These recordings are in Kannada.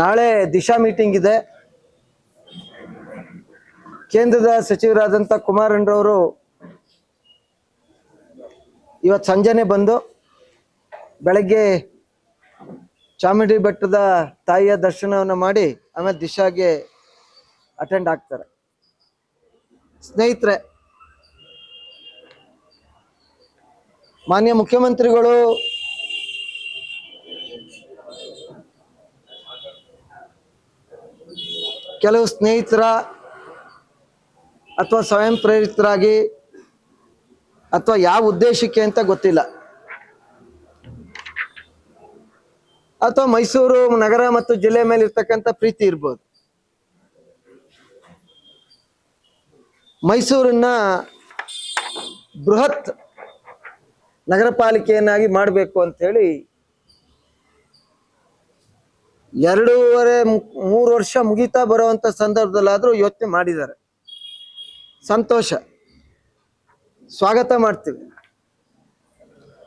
ನಾಳೆ ದಿಶಾ ಮೀಟಿಂಗ್ ಇದೆ. ಕೇಂದ್ರದ ಸಚಿವರಾದಂಥ ಕುಮಾರಣ್ಣರವರು ಇವತ್ತು ಸಂಜೆನೆ ಬಂದು ಬೆಳಗ್ಗೆ ಚಾಮುಂಡಿ ಬೆಟ್ಟದ ತಾಯಿಯ ದರ್ಶನವನ್ನು ಮಾಡಿ ಆಮೇಲೆ ದಿಶಾಗೆ ಅಟೆಂಡ್ ಆಗ್ತಾರೆ. ಸ್ನೇಹಿತರೆ, ಮಾನ್ಯ ಮುಖ್ಯಮಂತ್ರಿಗಳು ಕೆಲವು ಸ್ನೇಹಿತರ ಅಥವಾ ಸ್ವಯಂ ಪ್ರೇರಿತರಾಗಿ ಅಥವಾ ಯಾವ ಉದ್ದೇಶಕ್ಕೆ ಅಂತ ಗೊತ್ತಿಲ್ಲ. ಅಥವಾ ಮೈಸೂರು ನಗರ ಮತ್ತು ಜಿಲ್ಲೆ ಮೇಲೆ ಇರ್ತಕ್ಕಂಥ ಪ್ರೀತಿ ಇರ್ಬೋದು. ಮೈಸೂರನ್ನ ಬೃಹತ್ ನಗರ ಪಾಲಿಕೆಯನ್ನಾಗಿ ಮಾಡಬೇಕು ಅಂತ ಹೇಳಿ ಎರಡೂವರೆ ಮೂರು ವರ್ಷ ಮುಗಿತಾ ಬರುವಂತ ಸಂದರ್ಭದಲ್ಲಾದರೂ ಯೋಚನೆ ಮಾಡಿದ್ದಾರೆ. ಸಂತೋಷ. ಸ್ವಾಗತ ಮಾಡ್ತೀವಿ.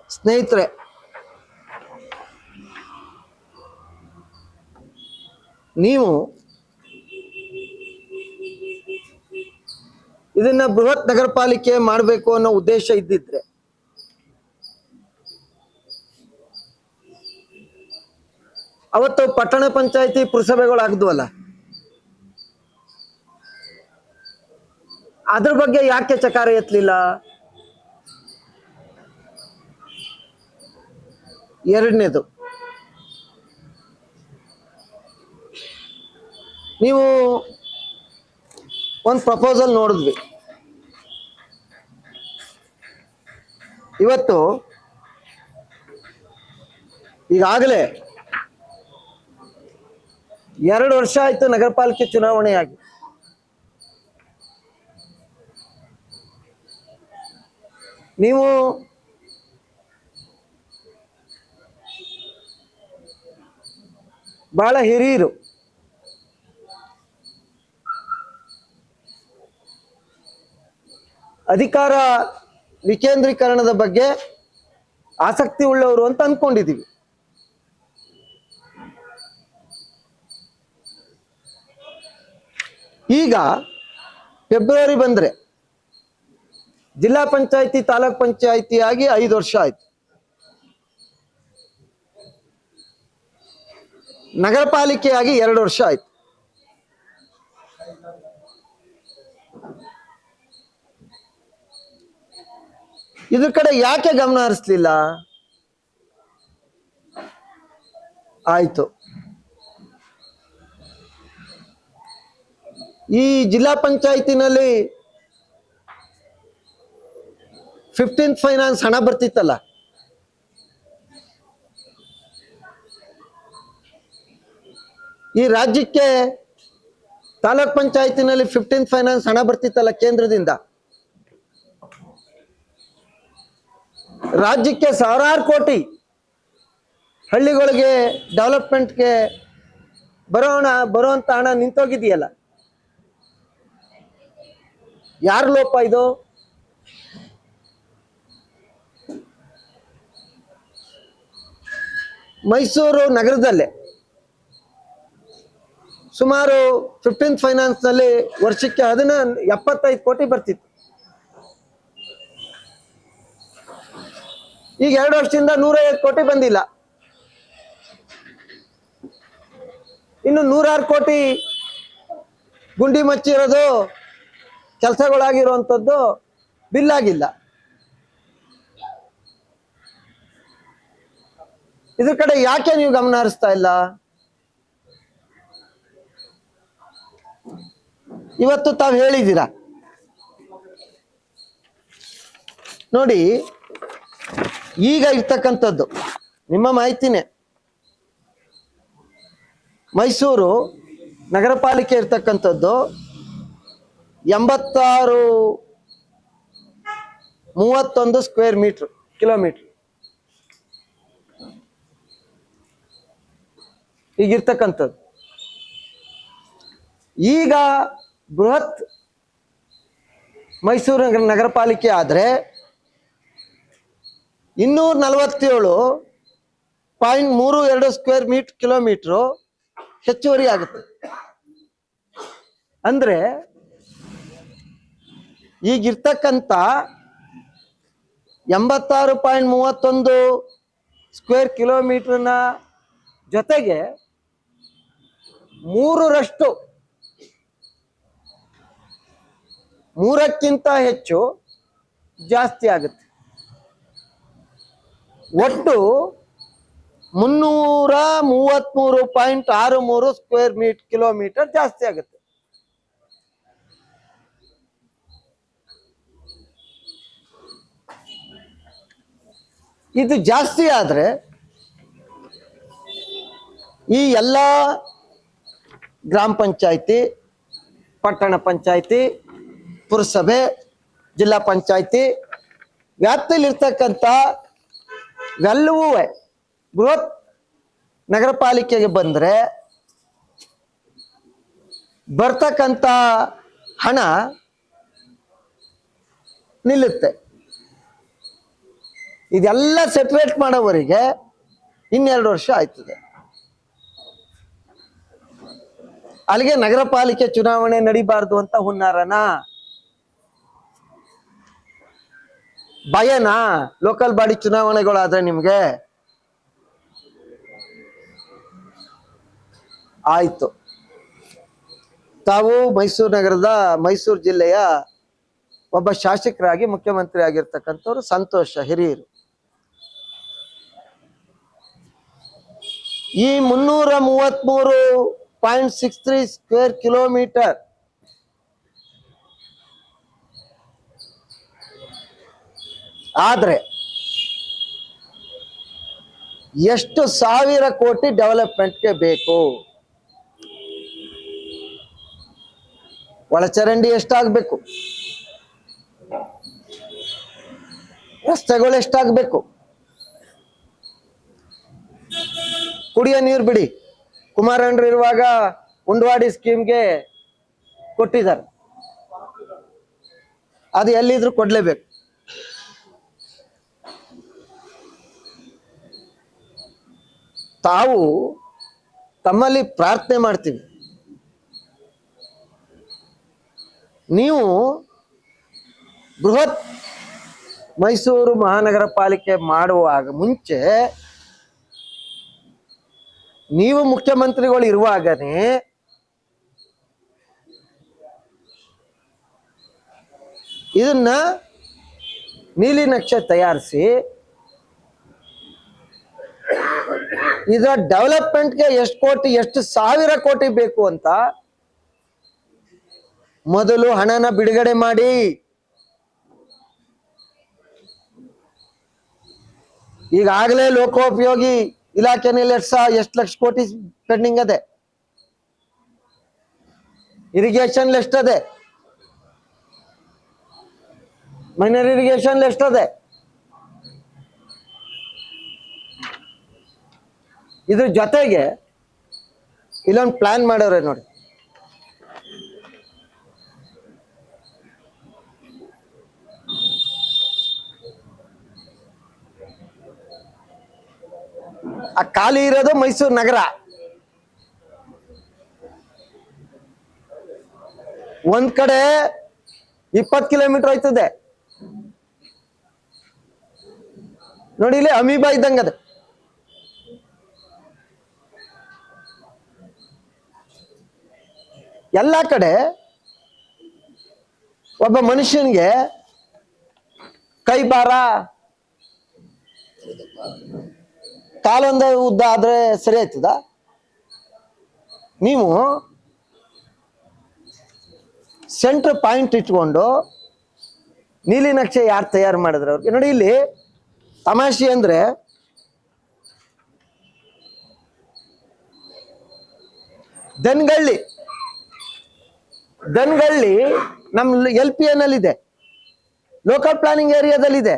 ಸ್ನೇಹಿತರೆ, ನೀವು ಇದನ್ನ ಬೃಹತ್ ನಗರ ಪಾಲಿಕೆ ಮಾಡಬೇಕು ಅನ್ನೋ ಉದ್ದೇಶ ಇದ್ದಿದ್ರೆ ಅವತ್ತು ಪಟ್ಟಣ ಪಂಚಾಯತಿ ಪುರಸಭೆಗಳು ಆಗದ್ವಲ್ಲ? ಅದ್ರ ಬಗ್ಗೆ ಯಾಕೆ ಚಕಾರ ಎತ್ತಲಿಲ್ಲ? ಎರಡನೇದು, ನೀವು ಒಂದು ಪ್ರಪೋಸಲ್ ನೋಡಿದ್ವಿ. ಇವತ್ತು ಈಗಾಗಲೇ ಎರಡು ವರ್ಷ ಆಯ್ತು ನಗರ ಪಾಲಿಕೆ ಚುನಾವಣೆ ಆಗಿ ನೀವು ಬಹಳ ಹಿರಿಯರು. ಅಧಿಕಾರ ವಿಕೇಂದ್ರೀಕರಣದ ಬಗ್ಗೆ ಆಸಕ್ತಿ ಉಳ್ಳವರು ಅಂತ ಅನ್ಕೊಂಡಿದೀವಿ ಈಗ ಫೆಬ್ರವರಿ ಬಂದ್ರೆ ಜಿಲ್ಲಾ ಪಂಚಾಯತಿ, ತಾಲೂಕ್ ಪಂಚಾಯತಿ ಆಗಿ ಐದು ವರ್ಷ ಆಯ್ತು. ನಗರ ಪಾಲಿಕೆಯಾಗಿ ಎರಡು ವರ್ಷ ಆಯ್ತು. ಇದ್ರ ಕಡೆ ಯಾಕೆ ಗಮನ ಹರಿಸ್ಲಿಲ್ಲ? ಆಯ್ತು. ಈ ಜಿಲ್ಲಾ ಪಂಚಾಯತಿನಲ್ಲಿ ಫಿಫ್ಟೀನ್ತ್ ಫೈನಾನ್ಸ್ ಹಣ ಬರ್ತಿತ್ತಲ್ಲ. ಈ ರಾಜ್ಯಕ್ಕೆ ತಾಲೂಕ್ ಪಂಚಾಯತಿನಲ್ಲಿ ಫಿಫ್ಟೀನ್ ಫೈನಾನ್ಸ್ ಹಣ ಬರ್ತಿತ್ತಲ್ಲ ಕೇಂದ್ರದಿಂದ. ರಾಜ್ಯಕ್ಕೆ ಸಾವಿರಾರು ಕೋಟಿ ಹಳ್ಳಿಗಳಿಗೆ ಡೆವಲಪ್ಮೆಂಟ್ಗೆ ಬರೋಣ, ಬರುವಂತ ಹಣ ನಿಂತೋಗಿದೆಯಲ್ಲ. ಯಾರ ಲೋಪ ಇದು? ಮೈಸೂರು ನಗರದಲ್ಲೇ. ಸುಮಾರು ಫಿಫ್ಟೀನ್ತ್ ಫೈನಾನ್ಸ್ನಲ್ಲಿ ವರ್ಷಕ್ಕೆ ಅದನ್ನ ಎಪ್ಪತ್ತೈದು ಕೋಟಿ ಬರ್ತಿತ್ತು. ಈಗ ಎರಡು ವರ್ಷದಿಂದ ನೂರೈವತ್ತು ಕೋಟಿ ಬಂದಿಲ್ಲ. ಇನ್ನು ನೂರಾರು ಕೋಟಿ ಗುಂಡಿ ಮಚ್ಚಿರೋದು ಕೆಲಸಗಳಾಗಿರುವಂಥದ್ದು ಬಿಲ್ ಆಗಿಲ್ಲ ಇದ್ರ ಕಡೆ ಯಾಕೆ ನೀವು ಗಮನ ಹರಿಸ್ತಾ ಇಲ್ಲ? ಇವತ್ತು ತಾವು ಹೇಳಿದ್ದೀರಾ? ನೋಡಿ, ಈಗ ಇರ್ತಕ್ಕಂಥದ್ದು, ನಿಮ್ಮ ಮಾಹಿತಿನೇ. ಮೈಸೂರು ನಗರ ಪಾಲಿಕೆ ಇರ್ತಕ್ಕಂಥದ್ದು ಎಂಬತ್ತಾರು ಮೂವತ್ತೊಂದು ಸ್ಕ್ವೇರ್ ಮೀಟರ್ ಕಿಲೋಮೀಟರ್ ಈಗಿರ್ತಕ್ಕಂಥದ್ದು. ಈಗ ಬೃಹತ್ ಮೈಸೂರು ನಗರ ನಗರ ಪಾಲಿಕೆ ಆದರೆ ಇನ್ನೂರ ನಲವತ್ತೇಳು ಪಾಯಿಂಟ್ ಮೂರು ಎರಡು ಸ್ಕ್ವೇರ್ ಮೀಟ್ ಕಿಲೋಮೀಟ್ರು ಹೆಚ್ಚುವರಿ ಆಗುತ್ತೆ. ಅಂದ್ರೆ ಈಗಿರ್ತಕ್ಕಂಥ ಎಂಬತ್ತಾರು ಪಾಯಿಂಟ್ ಮೂವತ್ತೊಂದು ಸ್ಕ್ವೇರ್ ಕಿಲೋಮೀಟರ್ನ ಜೊತೆಗೆ ಮೂರರಷ್ಟು, ಮೂರಕ್ಕಿಂತ ಹೆಚ್ಚು ಜಾಸ್ತಿ ಆಗುತ್ತೆ. ಒಟ್ಟು ಮುನ್ನೂರ ಮೂವತ್ತ್ಮೂರು ಪಾಯಿಂಟ್ ಆರು ಮೂರು ಸ್ಕ್ವೇರ್ ಮೀಟ್ ಕಿಲೋಮೀಟರ್ ಜಾಸ್ತಿ ಆಗುತ್ತೆ. ಇದು ಜಾಸ್ತಿ ಆದರೆ ಈ ಎಲ್ಲ ಗ್ರಾಮ ಪಂಚಾಯಿತಿ, ಪಟ್ಟಣ ಪಂಚಾಯಿತಿ, ಪುರಸಭೆ, ಜಿಲ್ಲಾ ಪಂಚಾಯಿತಿ, ವ್ಯಾಪ್ತಿಯಲ್ಲಿರ್ತಕ್ಕಂಥ ಎಲ್ಲವೂ ಬೃಹತ್ ನಗರ ಪಾಲಿಕೆಗೆ ಬಂದರೆ ಬರ್ತಕ್ಕಂಥ ಹಣ ನಿಲ್ಲುತ್ತೆ. ಇದೆಲ್ಲ ಸೆಟ್ರೇಟ್ ಮಾಡೋವರೆಗೆ ಇನ್ನೆರಡು ವರ್ಷ ಆಯ್ತದೆ. ಅಲ್ಲಿಗೆ ನಗರ ಪಾಲಿಕೆ ಚುನಾವಣೆ ನಡಿಬಾರ್ದು ಅಂತ ಹುನ್ನಾರನ? ಭಯನಾ? ಲೋಕಲ್ ಬಾಡಿ ಚುನಾವಣೆಗಳಾದ್ರೆ ನಿಮ್ಗೆ? ಆಯ್ತು. ತಾವು ಮೈಸೂರು ನಗರದ ಮೈಸೂರು ಜಿಲ್ಲೆಯ ಒಬ್ಬ ಶಾಸಕರಾಗಿ ಮುಖ್ಯಮಂತ್ರಿ ಆಗಿರ್ತಕ್ಕಂಥವ್ರು ಸಂತೋಷ ಹಿರಿಯರು. ಈ ಮುನ್ನೂರ ಮೂವತ್ಮೂರು point six three square kilometre. ಆದರೆ ಎಷ್ಟು ಸಾವಿರ ಕೋಟಿ ಡೆವಲಪ್ಮೆಂಟ್ಗೆ ಬೇಕು? ಒಳಚರಂಡಿ ಎಷ್ಟಾಗಬೇಕು? ರಸ್ತೆಗಳು ಎಷ್ಟಾಗಬೇಕು? ಕುಡಿಯೋ ನೀರು ಬಿಡಿ. ಕುಮಾರಣ್ಣರು ಇರುವಾಗ ಉಂಡವಾಡಿ ಸ್ಕೀಮ್ಗೆ ಕೊಟ್ಟಿದ್ದಾರೆ. ಅದು ಎಲ್ಲಿದ್ರು ಕೊಡ್ಲೇಬೇಕು. ತಾವು ತಮ್ಮಲ್ಲಿ ಪ್ರಾರ್ಥನೆ ಮಾಡ್ತೀವಿ. ನೀವು ಬೃಹತ್ ಮೈಸೂರು ಮಹಾನಗರ ಪಾಲಿಕೆ ಮಾಡುವಾಗ ಮುಂಚೆ ನೀವು ಮುಖ್ಯಮಂತ್ರಿಗಳು ಇರುವಾಗನೇ ಇದನ್ನ ನೀಲಿ ನಕ್ಷೆ ತಯಾರಿಸಿ ಇದರ ಡೆವಲಪ್ಮೆಂಟ್ಗೆ ಎಷ್ಟು ಕೋಟಿ, ಎಷ್ಟು ಸಾವಿರ ಕೋಟಿ ಬೇಕು ಅಂತ ಮೊದಲು ಹಣನ ಬಿಡುಗಡೆ ಮಾಡಿ. ಈಗಾಗಲೇ ಲೋಕೋಪಯೋಗಿ ಸಾ, ಎಷ್ಟು ಲಕ್ಷ ಕೋಟಿ ಪೆಂಡಿಂಗ್ ಅದೇ. ಇರಿಗೇಷನ್ ಎಷ್ಟದೆ ಮೈನರ್ ಇರಿಗೇಷನ್ ಎಷ್ಟದೆ ಇದ್ರ ಜೊತೆಗೆ ಇಲ್ಲೊಂದು ಪ್ಲಾನ್ ಮಾಡೋರೆ ನೋಡಿ. ಆ ಖಾಲಿ ಇರೋದು ಮೈಸೂರು ನಗರ. ಒಂದ್ ಕಡೆ ಇಪ್ಪತ್ ಕಿಲೋಮೀಟರ್ ಹೋಯ್ತದೆ. ನೋಡಿ ಇಲ್ಲಿ ಅಮೀಬಾ ಇದ್ದಂಗ ಅದ. ಎಲ್ಲ ಕಡೆ ಒಬ್ಬ ಮನುಷ್ಯನಿಗೆ ಕೈ ಭಾರ. ಕಾಲೊಂದ ಉದ್ದ ಆದ್ರೆ ಸರಿ ಆಯ್ತದ? ನೀವು ಸೆಂಟ್ರ್ ಪಾಯಿಂಟ್ ಇಟ್ಕೊಂಡು ನೀಲಿ ನಕ್ಷೆ ಯಾರು ತಯಾರು ಮಾಡಿದ್ರೆ ಅವ್ರಿಗೆ? ನೋಡಿ ಇಲ್ಲಿ ತಮಾಷೆ ಅಂದ್ರೆ ದನ್ಗಳ್ಳಿ. ದನ್ಗಳ್ಳಿ ನಮ್ಮ ಎಲ್ ಪಿ ಇದೆ ಲೋಕಲ್ ಪ್ಲಾನಿಂಗ್ ಏರಿಯಾದಲ್ಲಿದೆ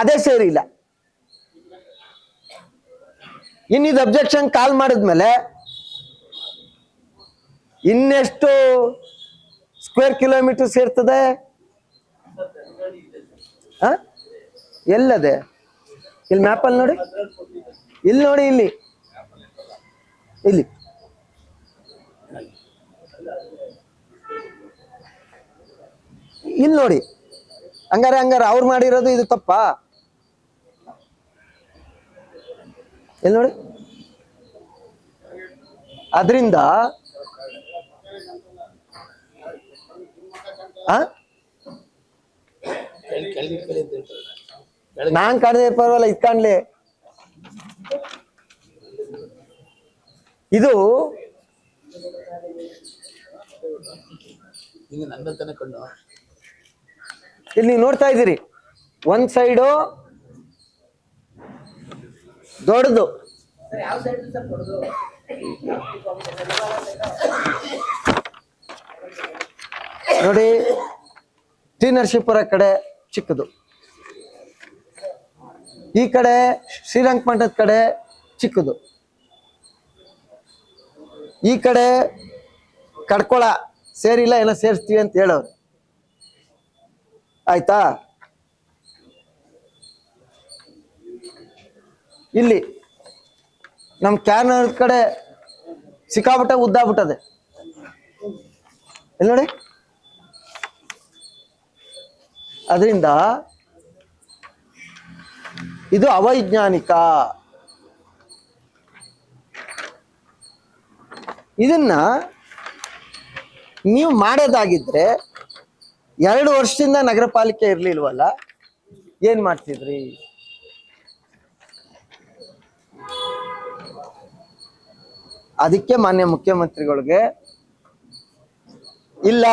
ಅದೇ ಸೇರಿಲ್ಲ. ಇನ್ನಿದು ಅಬ್ಜೆಕ್ಷನ್ ಕಾಲ್ ಮಾಡಿದ್ಮೇಲೆ ಇನ್ನೆಷ್ಟು ಸ್ಕ್ವೇರ್ ಕಿಲೋಮೀಟರ್ ಸೇರ್ತದೆ? ಎಲ್ಲದೆ? ಇಲ್ಲಿ ಮ್ಯಾಪಲ್ಲಿ ನೋಡಿ. ಇಲ್ಲಿ ನೋಡಿ, ಇಲ್ಲಿ. ಇಲ್ಲಿ. ಇಲ್ಲಿ ನೋಡಿ. ಹಂಗಾರೆ ಹಂಗಾರೆ ಅವ್ರು ಮಾಡಿರೋದು ಇದು ತಪ್ಪಾ? ಎಲ್ಲಿ ನೋಡಿ? ಅದರಿಂದ ನಾನ್ ಕಾಣದೆ ಪರವಾಗಿಲ್ಲ ಇದು ಕಾಣ್ಲಿ. ಇದು ಇಲ್ಲಿ ನೀವು ನೋಡ್ತಾ ಇದ್ದೀರಿ. ಒಂದ್ ಸೈಡು ದೊಡ್ಡದು. ನೋಡಿ ಟಿ ಕಡೆ ಚಿಕ್ಕದು. ಈ ಕಡೆ ಶ್ರೀರಂಗಪಟ್ಟಣದ ಕಡೆ ಚಿಕ್ಕದು. ಈ ಕಡೆ ಕಡ್ಕೊಳ ಸೇರಿಲ್ಲ ಏನೋ ಸೇರಿಸ್ತೀವಿ ಅಂತ ಹೇಳೋರು. ಆಯ್ತಾ? ಇಲ್ಲಿ ನಮ್ಮ ಕ್ಯಾನರ್ ಕಡೆ ಸಿಕ್ಕಾಬಿಟ್ಟೆ ಉದ್ದಾಗ್ಬಿಟ್ಟದೆ ಇಲ್ಲಿ ನೋಡಿ? ಅದರಿಂದ ಇದು ಅವೈಜ್ಞಾನಿಕ. ಇದನ್ನ ನೀವು ಮಾಡೋದಾಗಿದ್ರೆ ಎರಡು ವರ್ಷದಿಂದ ನಗರ ಪಾಲಿಕೆ ಇರ್ಲಿಲ್ವಲ್ಲ, ಏನ್ ಮಾಡ್ತಿದ್ರಿ? ಅದಕ್ಕೆ ಮಾನ್ಯ ಮುಖ್ಯಮಂತ್ರಿಗಳಿಗೆ ಇಲ್ಲ.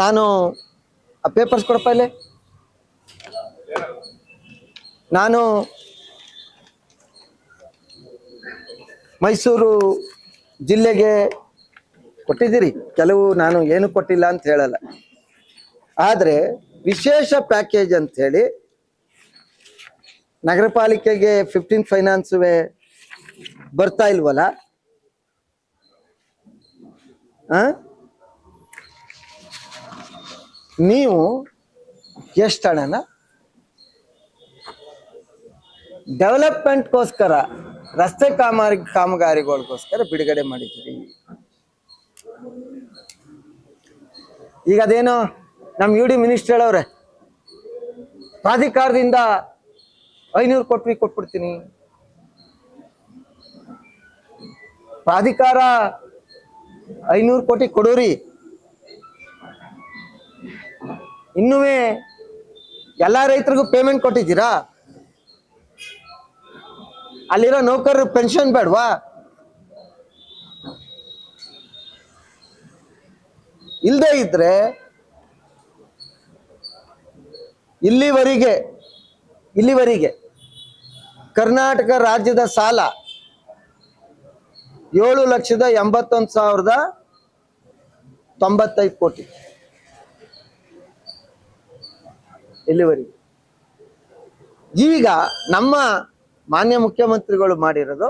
ನಾನು ಪೇಪರ್ಸ್ ಕೊಡಪ್ಪ ಇಲ್ಲೇ. ನಾನು ಮೈಸೂರು ಜಿಲ್ಲೆಗೆ ಕೊಟ್ಟಿದ್ದೀರಿ. ಕೆಲವು ನಾನು ಏನು ಕೊಟ್ಟಿಲ್ಲ ಅಂತ ಹೇಳಲ್ಲ. ಆದರೆ ವಿಶೇಷ ಪ್ಯಾಕೇಜ್ ಅಂತ ಹೇಳಿ ನಗರ ಪಾಲಿಕೆಗೆ ಫಿಫ್ಟೀನ್ ಫೈನಾನ್ಸುವೆ ಬರ್ತಾ ಇಲ್ವಲ್ಲ? ನೀವು ಎಷ್ಟು ಹಣನ? ಡೆವಲಪ್ಮೆಂಟ್ಗೋಸ್ಕರ, ರಸ್ತೆ ಕಾಮಾರಿ, ಕಾಮಗಾರಿಗಳಿಗೋಸ್ಕರ ಬಿಡುಗಡೆ ಮಾಡಿದ್ದೀರಿ. ಈಗ ಅದೇನೋ ನಮ್ಮ ಯು ಡಿ ಮಿನಿಸ್ಟರ್ ಹೇಳವ್ರೆ, ಪ್ರಾಧಿಕಾರದಿಂದ ಐನೂರು ಕೊಟ್ವಿ ಕೊಟ್ಬಿಡ್ತೀನಿ. ಪ್ರಾಧಿಕಾರ ಐನೂರು ಕೋಟಿ ಕೊಡೋರಿ ಇನ್ನೂ ಎಲ್ಲ ರೈತರಿಗೂ ಪೇಮೆಂಟ್ ಕೊಟ್ಟಿದ್ದೀರಾ? ಅಲ್ಲಿರೋ ನೌಕರರು ಪೆನ್ಷನ್ ಬೇಡವಾ? ಇಲ್ಲದೆ ಇದ್ರೆ ಇಲ್ಲಿವರೆಗೆ ಇಲ್ಲಿವರೆಗೆ ಕರ್ನಾಟಕ ರಾಜ್ಯದ ಸಾಲ ಏಳು ಲಕ್ಷದ ಎಂಬತ್ತೊಂದು ಸಾವಿರದ ತೊಂಬತ್ತೈದು ಕೋಟಿ. ಇಲ್ಲಿವರೆಗೆ. ಈಗ ನಮ್ಮ ಮಾನ್ಯ ಮುಖ್ಯಮಂತ್ರಿಗಳು ಮಾಡಿರೋದು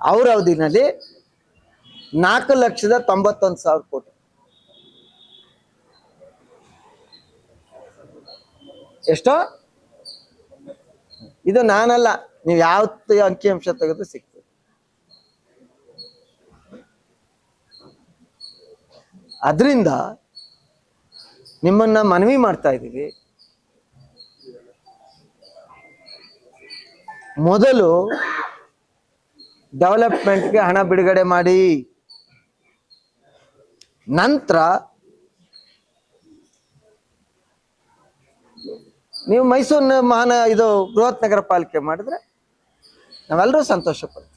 ಅವರ ಅವಧಿನಲ್ಲಿ ನಾಲ್ಕು ಲಕ್ಷದ ತೊಂಬತ್ತೊಂದು ಸಾವಿರ ಕೋಟಿ. ಎಷ್ಟೋ? ಇದು ನಾನಲ್ಲ, ನೀವು ಯಾವ ಅಂಕಿಅಂಶ ತೆಗೆದು ಸಿಗ್ತದೆ ಅದರಿಂದ ನಿಮ್ಮನ್ನ ಮನವಿ ಮಾಡ್ತಾ ಇದ್ದೀವಿ. ಮೊದಲು ಡೆವಲಪ್ಮೆಂಟ್ಗೆ ಹಣ ಬಿಡುಗಡೆ ಮಾಡಿ. ನಂತರ ನೀವು ಮೈಸೂರಿನ ಮಹಾನ ಇದು ಬೃಹತ್ ನಗರ ಪಾಲಿಕೆ ಮಾಡಿದ್ರೆ ನಾವೆಲ್ಲರೂ ಸಂತೋಷ ಪಡ್ತೀವಿ.